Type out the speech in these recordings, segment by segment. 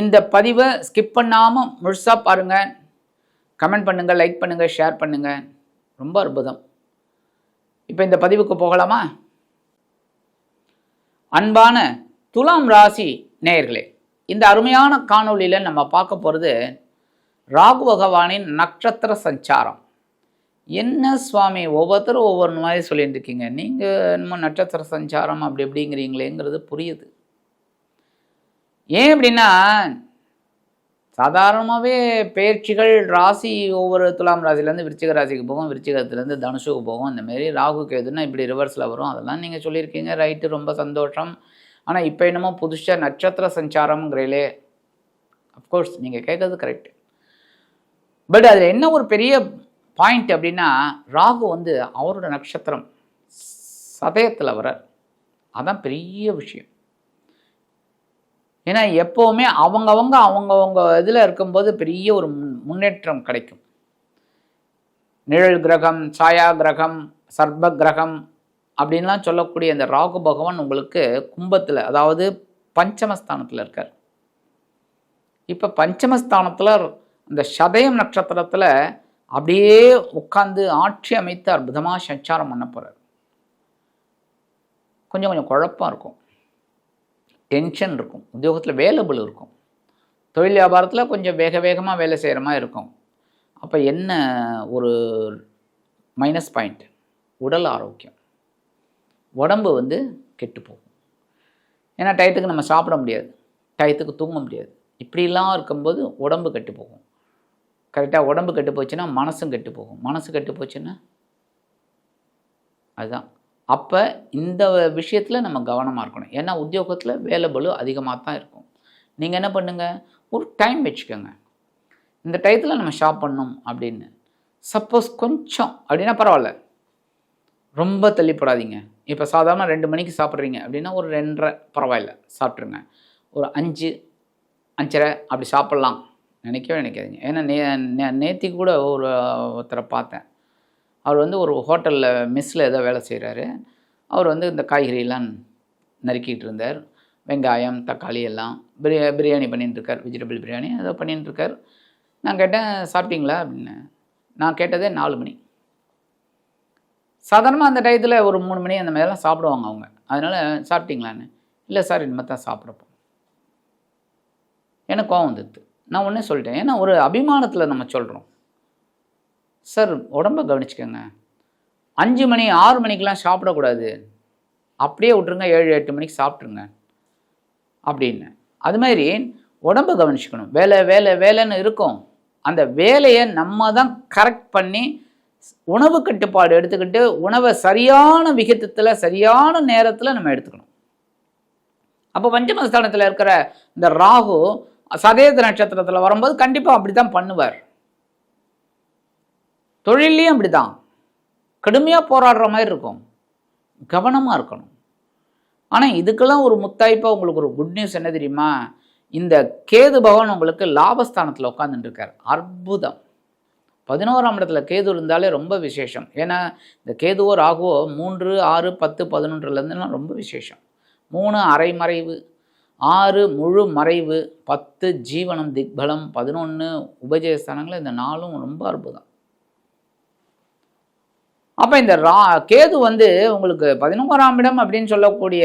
இந்த பதிவை ஸ்கிப் பண்ணாமல் முழுசாக பாருங்கள் கமெண்ட் பண்ணுங்கள் லைக் பண்ணுங்கள் ஷேர் பண்ணுங்கள் ரொம்ப அற்புதம். இப்போ இந்த பதிவுக்கு போகலாமா? அன்பான துலாம் ராசி நேயர்களே இந்த அருமையான காணொளியில் நம்ம பார்க்க போகிறது ராகு பகவானின் நட்சத்திர சஞ்சாரம். என்ன சுவாமி ஒவ்வொருத்தரும் ஒவ்வொரு மாதிரி சொல்லிட்டு இருக்கீங்க. நீங்கள் என்னமோ நட்சத்திர சஞ்சாரம் அப்படி எப்படிங்கிறீங்களேங்கிறது புரியுது. ஏன் அப்படின்னா சாதாரணமாகவே பயிற்சிகள் ராசி ஒவ்வொரு துலாம் ராசிலேருந்து விருச்சிக ராசிக்கு போகும் விருச்சிகத்துலேருந்து தனுஷுக்கு போகும். இந்த மாதிரி ராகு கேதுன்னா இப்படி ரிவர்ஸில் வரும். அதெல்லாம் நீங்கள் சொல்லியிருக்கீங்க ரைட்டு ரொம்ப சந்தோஷம். ஆனால் இப்போ என்னமோ புதுசாக நட்சத்திர சஞ்சாரம்ங்கிறீங்களே. அஃப்கோர்ஸ் நீங்கள் கேட்கறது கரெக்ட் பட் அதில் என்ன ஒரு பெரிய பாயிண்ட் அப்படின்னா ராகு வந்து அவரோட நட்சத்திரம் சதயத்தில் வர அதான் பெரிய விஷயம். ஏன்னா எப்போவுமே அவங்கவங்க அவங்கவுங்க இதில் இருக்கும்போது பெரிய ஒரு முன்னேற்றம் கிடைக்கும். நிழல் கிரகம் சாயா கிரகம் சர்ப கிரகம் அப்படின்லாம் சொல்லக்கூடிய அந்த ராகு பகவான் உங்களுக்கு கும்பத்தில் அதாவது பஞ்சமஸ்தானத்தில் இருக்கார். இப்போ பஞ்சமஸ்தானத்தில் இந்த சதயம் நட்சத்திரத்தில் அப்படியே உட்காந்து ஆட்சி அமைத்து அற்புதமாக சஞ்சாரம் பண்ண போகிறார் கொஞ்சம் கொஞ்சம் குழப்பம் இருக்கும். டென்ஷன் இருக்கும். உத்தியோகத்தில் வேலபிள் இருக்கும். தொழில் வியாபாரத்தில் கொஞ்சம் வேக வேகமாக வேலை செய்கிற மாதிரி இருக்கும். அப்போ என்ன ஒரு மைனஸ் பாயிண்ட் உடல் ஆரோக்கியம். உடம்பு வந்து கெட்டு போகும். ஏன்னா டயத்துக்கு நம்ம சாப்பிட முடியாது. டயத்துக்கு தூங்க முடியாது. இப்படிலாம் இருக்கும்போது உடம்பு கெட்டு போகும். கரெக்டாக உடம்பு கெட்டு போச்சுன்னா மனசும் கெட்டு போகும். மனசு கெட்டு போச்சுன்னா அதுதான். அப்போ இந்த விஷயத்தில் நம்ம கவனமாக இருக்கணும். ஏன்னா உத்தியோகத்தில் வேலை பலு அதிகமாக தான் இருக்கும். நீங்கள் என்ன பண்ணுங்கள் ஒரு டைம் வச்சுக்கோங்க. இந்த டயத்தில் நம்ம ஷாப் பண்ணணும் அப்படின்னு. சப்போஸ் கொஞ்சம் அப்படின்னா பரவாயில்ல. ரொம்ப தள்ளிப்படாதீங்க. இப்போ சாதாரண ரெண்டு மணிக்கு சாப்பிட்றீங்க அப்படின்னா ஒரு ரெண்டரை பரவாயில்ல சாப்பிட்ருங்க ஒரு அஞ்சு அஞ்சரை அப்படி சாப்பிட்லாம். நினைக்கவே நினைக்காதீங்க. ஏன்னா நே நேத்தி கூட ஒரு ஒருத்தரை பார்த்தேன். அவர் வந்து ஒரு ஹோட்டலில் மிஸ்ஸில் ஏதோ வேலை செய்கிறாரு அவர் வந்து இந்த காய்கறியெல்லாம் நறுக்கிட்டு இருந்தார். வெங்காயம் தக்காளி எல்லாம் பிரியா பிரியாணி பண்ணிட்டுருக்கார் வெஜிடபிள் பிரியாணி ஏதோ பண்ணிட்டுருக்கார் நான் கேட்டேன் சாப்பிட்டீங்களா? அப்படின்னு. நான் கேட்டதே நாலு மணி. சாதாரணமாக அந்த டயத்தில் ஒரு மூணு மணி அந்த மாதிரிலாம் சாப்பிடுவாங்க அவங்க. அதனால் சாப்பிட்டீங்களான்னு? இல்லை சார் இனிமேல் தான் சாப்பிட்றப்போ எனக்கு கோவம் வந்துடுது. நான் ஒன்றே சொல்லிட்டேன். ஏன்னா ஒரு அபிமானத்தில் நம்ம சொல்கிறோம் சார் உடம்ப கவனிச்சுக்கோங்க. அஞ்சு மணி ஆறு மணிக்கெலாம் சாப்பிடக்கூடாது. அப்படியே விட்ருங்க ஏழு எட்டு மணிக்கு சாப்பிட்ருங்க அப்படின்னு. அது மாதிரி உடம்ப கவனிச்சுக்கணும். வேலை வேலை வேலைன்னு இருக்கும். அந்த வேலையை நம்ம தான் கரெக்ட் பண்ணி உணவு கட்டுப்பாடு எடுத்துக்கிட்டு உணவை சரியான விகிதத்தில் சரியான நேரத்தில் நம்ம எடுத்துக்கணும். அப்போ பஞ்சமஸ்தானத்தில் இருக்கிற இந்த ராகு சதேத நட்சத்திரத்தில் வரும்போது கண்டிப்பாக அப்படி தான் பண்ணுவார். தொழிலையும் அப்படி தான் கடுமையாக போராடுற மாதிரி இருக்கும். கவனமாக இருக்கணும். ஆனால் இதுக்கெல்லாம் ஒரு முத்தாய்ப்பாக உங்களுக்கு ஒரு குட் நியூஸ் என்ன தெரியுமா? இந்த கேது பகவான் உங்களுக்கு லாபஸ்தானத்தில் உட்காந்துட்டுருக்கார் அற்புதம். பதினோராம் இடத்துல கேது இருந்தாலே ரொம்ப விசேஷம். ஏன்னா இந்த கேதுவோ ராகுவோ மூன்று ஆறு பத்து பதினொன்றுலேருந்துலாம் ரொம்ப விசேஷம். மூணு அரை மறைவு ஆறு முழு மறைவு. பத்து ஜீவனம் திக்பலம். பதினொன்று உபஜயஸ்தானங்கள் இந்த நாளும் ரொம்ப அற்புதம். அப்போ இந்த ரா கேது வந்து உங்களுக்கு பதினோராம் இடம் அப்படின்னு சொல்லக்கூடிய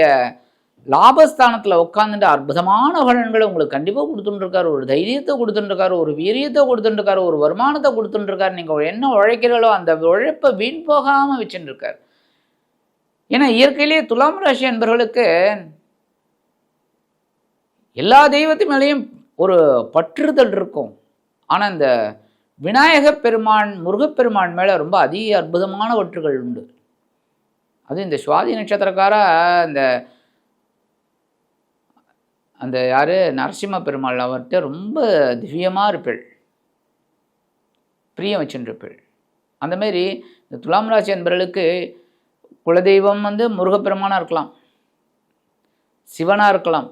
லாபஸ்தானத்தில் உட்காந்துட்டு அற்புதமான பலன்களை உங்களுக்கு கண்டிப்பாக கொடுத்துட்டுருக்காரு. ஒரு தைரியத்தை கொடுத்துட்டுருக்காரு ஒரு வீரியத்தை கொடுத்துட்டுருக்காரு ஒரு வருமானத்தை கொடுத்துட்டுருக்காரு. நீங்கள் என்ன உழைக்கிறீங்களோ அந்த உழைப்பை வீண் போகாமல் வச்சுட்டுருக்கார். ஏன்னா இயற்கையிலேயே துலாம் ராசி என்பவர்களுக்கு எல்லா தெய்வத்து மேலேயும் ஒரு பற்றுதல் இருக்கும். ஆனால் இந்த விநாயக பெருமான் முருகப்பெருமான் மேலே ரொம்ப அதிக அற்புதமான ஒற்றுகள் உண்டு. அது இந்த சுவாதி நட்சத்திரக்கார இந்த அந்த யார்? நரசிம்ம பெருமாள் அவர்கிட்ட ரொம்ப திவ்யமாக இருப்பள். பிரியம் வச்சுருப்பள். அந்தமாரி இந்த துலாம் ராசி என்பவர்களுக்கு குலதெய்வம் வந்து முருகப்பெருமானாக இருக்கலாம். சிவனாக இருக்கலாம்.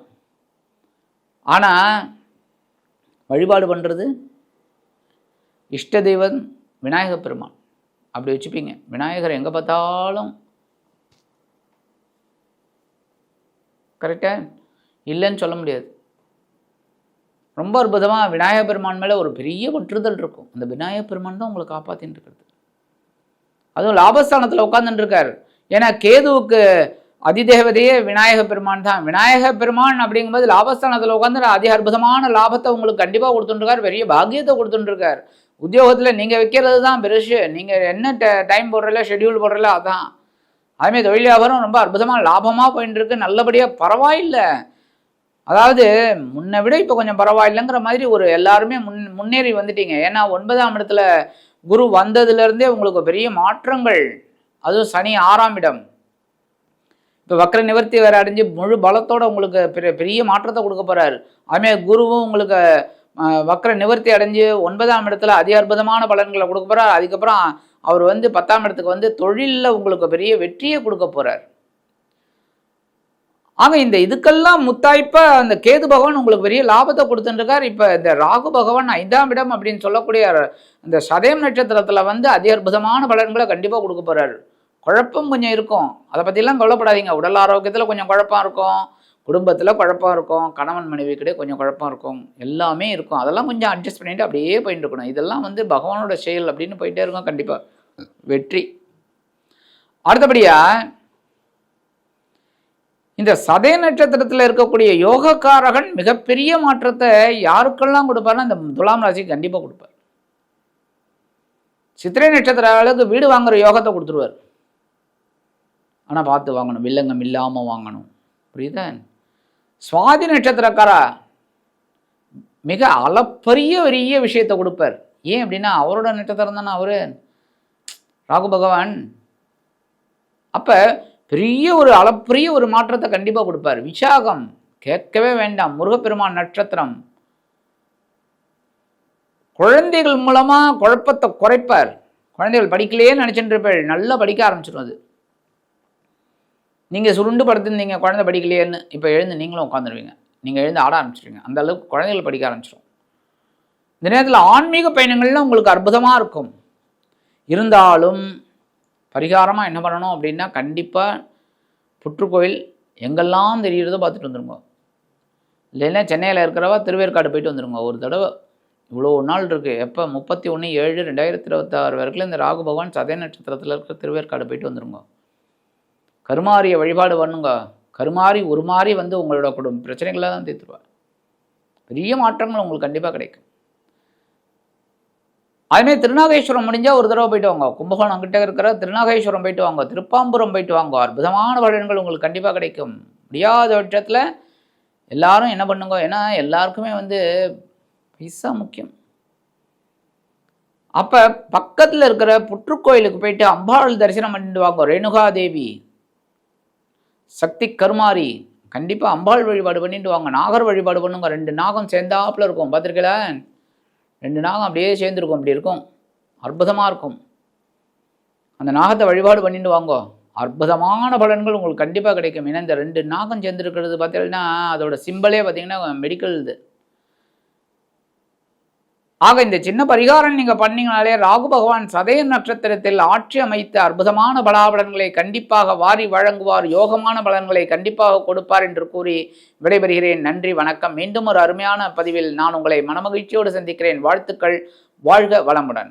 ஆனால் வழிபாடு பண்ணுறது இஷ்ட தெய்வம் விநாயக பெருமான். அப்படி வச்சுப்பீங்க. விநாயகர் எங்கே பார்த்தாலும் கரெக்டாக இல்லைன்னு சொல்ல முடியாது. ரொம்ப அற்புதமாக விநாயக பெருமான் மேலே ஒரு பெரிய பற்றுதல் இருக்கும். அந்த விநாயக பெருமான் தான் உங்களை காப்பாற்றின்னு இருக்கிறது. அதுவும் லாபஸ்தானத்தில் உட்காந்துட்டுருக்காரு ஏன்னா கேதுவுக்கு அதிதேவதையே விநாயக பெருமான் தான். விநாயக பெருமான் அப்படிங்கும்போது லாபஸ்தானத்தில் உட்காந்து அதிக அற்புதமான லாபத்தை உங்களுக்கு கண்டிப்பாக கொடுத்துட்டுருக்கார் பெரிய பாக்கியத்தை கொடுத்துட்டுருக்கார் உத்தியோகத்தில் நீங்கள் வைக்கிறது தான் பெருசு. நீங்கள் என்ன டைம் போடுறல ஷெடியூல் போடுறல அதான். அதுமாதிரி தொழில் வியாபாரம் ரொம்ப அற்புதமாக லாபமாக போயிட்டு இருக்கு நல்லபடியாக பரவாயில்லை. அதாவது முன்னை விட இப்போ கொஞ்சம் பரவாயில்லைங்கிற மாதிரி ஒரு எல்லாருமே முன் முன்னேறி வந்துட்டீங்க. ஏன்னா ஒன்பதாம் இடத்துல குரு வந்ததுலேருந்தே உங்களுக்கு பெரிய மாற்றங்கள். அதுவும் சனி ஆறாம் இடம். இப்போ வக்கர நிவர்த்தி வேறு அடைஞ்சு முழு பலத்தோட உங்களுக்கு பெரிய பெரிய மாற்றத்தை கொடுக்க போகிறார் அதுமாதிரி குருவும் உங்களுக்கு வக்கர நிவர்த்தி அடைஞ்சு ஒன்பதாம் இடத்துல அதி அற்புதமான பலன்களை கொடுக்க போகிறார் அதுக்கப்புறம் அவர் வந்து பத்தாம் இடத்துக்கு வந்து தொழிலில் உங்களுக்கு பெரிய வெற்றியை கொடுக்க போகிறார் ஆக இந்த இதுக்கெல்லாம் முத்தாய்ப்பா அந்த கேது பகவான் உங்களுக்கு பெரிய லாபத்தை கொடுத்துட்டுருக்கார். இப்போ இந்த ராகு பகவான் ஐந்தாம் இடம் அப்படின்னு சொல்லக்கூடிய இந்த சதயம் நட்சத்திரத்தில் வந்து அதி அற்புதமான பலன்களை கண்டிப்பாக கொடுக்க போகிறார் குழப்பம் கொஞ்சம் இருக்கும். அதை பற்றிலாம் கவலைப்படாதீங்க. உடல் ஆரோக்கியத்தில் கொஞ்சம் குழப்பம் இருக்கும். குடும்பத்தில் குழப்பம் இருக்கும் கணவன் மனைவி கிடையே கொஞ்சம் குழப்பம் இருக்கும். எல்லாமே இருக்கும். அதெல்லாம் கொஞ்சம் அட்ஜஸ்ட் பண்ணிட்டு அப்படியே போயிட்டு இருக்கணும். இதெல்லாம் வந்து பகவானோட செயல் அப்படின்னு போயிட்டே இருக்கும் கண்டிப்பாக வெற்றி. அடுத்தபடியாக இந்த சதய நட்சத்திரத்தில் இருக்கக்கூடிய யோகக்காரகன் மிகப்பெரிய மாற்றத்தை யாருக்கெல்லாம் கொடுப்பாருன்னா இந்த துலாம் ராசிக்கு கண்டிப்பாக கொடுப்பார். சித்திரை நட்சத்திர அளவுக்கு வீடு வாங்குற யோகத்தை கொடுத்துருவார். ஆனால் பார்த்து வாங்கணும். வில்லங்கம் இல்லாமல் வாங்கணும். புரியுதா? சுவாதி நட்சத்திரக்காரா? மிக அளப்பரிய பெரிய விஷயத்தை கொடுப்பார். ஏன் அப்படின்னா அவரோட நட்சத்திரம் தானே அவர்? ராகு பகவான். அப்போ பெரிய ஒரு அளப்பரிய ஒரு மாற்றத்தை கண்டிப்பாக கொடுப்பார். விசாகம். கேட்கவே வேண்டாம். முருகப்பெருமான் நட்சத்திரம். குழந்தைகள் மூலமாக குழப்பத்தை குறைப்பார். குழந்தைகள் படிக்கலையே நினச்சிட்டு இருப்பாள். நல்லா படிக்க ஆரம்பிச்சிடும் அது நீங்கள் சுருண்டு படுத்துருந்தீங்க குழந்தை படிக்கலையேன்னு இப்போ எழுந்து நீங்களும் உட்காந்துருவீங்க நீங்கள் எழுந்து ஆட ஆரம்பிச்சிருவீங்க. அந்த அளவுக்கு குழந்தைகள் படிக்க ஆரம்பிச்சிடும் இந்த நேரத்தில் ஆன்மீக பயணங்கள்லாம் உங்களுக்கு அற்புதமாக இருக்கும். இருந்தாலும் பரிகாரமாக என்ன பண்ணணும் அப்படின்னா கண்டிப்பாக புற்றுக்கோயில் எங்கெல்லாம் தெரிகிறதோ பார்த்துட்டு வந்துருங்க. இல்லைன்னா சென்னையில் இருக்கிறவா திருவேற்காடு போயிட்டு வந்துருங்க. ஒரு தடவை இவ்வளோ நாள் இருக்குது எப்போ? முப்பத்தி ஒன்று ஏழு ரெண்டாயிரத்தி இருபத்தாறு வரைக்கும் இந்த ராகு பகவான் சதய நட்சத்திரத்தில் இருக்கிற திருவேற்காடு போயிட்டு வந்துருங்க. கருமாரியை வழிபாடு பண்ணுங்க. கருமாறி மாதிரி வந்து உங்களோட குடும்ப பிரச்சனைகளை தான் தீர்த்துருவார். பெரிய மாற்றங்கள் உங்களுக்கு கண்டிப்பாக கிடைக்கும். அதுமாதிரி திருநாகேஸ்வரம் முடிஞ்சால் ஒரு தடவை போயிட்டு வாங்க. கும்பகோணம் கிட்ட இருக்கிற திருநாகேஸ்வரம் போயிட்டு வாங்க. திருப்பாம்புரம் போயிட்டு வாங்க. அற்புதமான பலன்கள் உங்களுக்கு கண்டிப்பாக கிடைக்கும். முடியாத பட்சத்தில் எல்லாரும் என்ன பண்ணுங்க? ஏன்னா எல்லாருக்குமே வந்து பைசா முக்கியம். அப்போ பக்கத்தில் இருக்கிற புற்றுக்கோயிலுக்கு போயிட்டு அம்பாள் தரிசனம் பண்ணிட்டு வாங்க. ரேணுகா தேவி சக்தி கருமாரி. கண்டிப்பாக அம்பாள் வழிபாடு பண்ணிட்டு வாங்க நாகர் வழிபாடு பண்ணுங்க. ரெண்டு நாகம் சேர்ந்தாப்புல இருக்கும். பார்த்துருக்கல ரெண்டு நாகம் அப்படியே சேர்ந்துருக்கும். அப்படி இருக்கும். அற்புதமாக இருக்கும். அந்த நாகத்தை வழிபாடு பண்ணிட்டு வாங்கோ அற்புதமான பலன்கள் உங்களுக்கு கண்டிப்பாக கிடைக்கும். ஏன்னா இந்த ரெண்டு நாகம் சேர்ந்துருக்கிறது பார்த்தீங்கன்னா அதோட சிம்பிளே பார்த்தீங்கன்னா மெடிக்கல் இது. ஆக இந்த சின்ன பரிகாரம் நீங்க பண்ணீங்கனாலே ராகு பகவான் சதய நட்சத்திரத்தில் ஆட்சி அமைத்து அற்புதமான பலாபலன்களை கண்டிப்பாக வாரி வழங்குவார் யோகமான பலன்களை கண்டிப்பாக கொடுப்பார் என்று கூறி விடைபெறுகிறேன். நன்றி வணக்கம். மீண்டும் ஒரு அருமையான பதிவில் நான் உங்களை மனமகிழ்ச்சியோடு சந்திக்கிறேன். வாழ்த்துக்கள். வாழ்க வளமுடன்.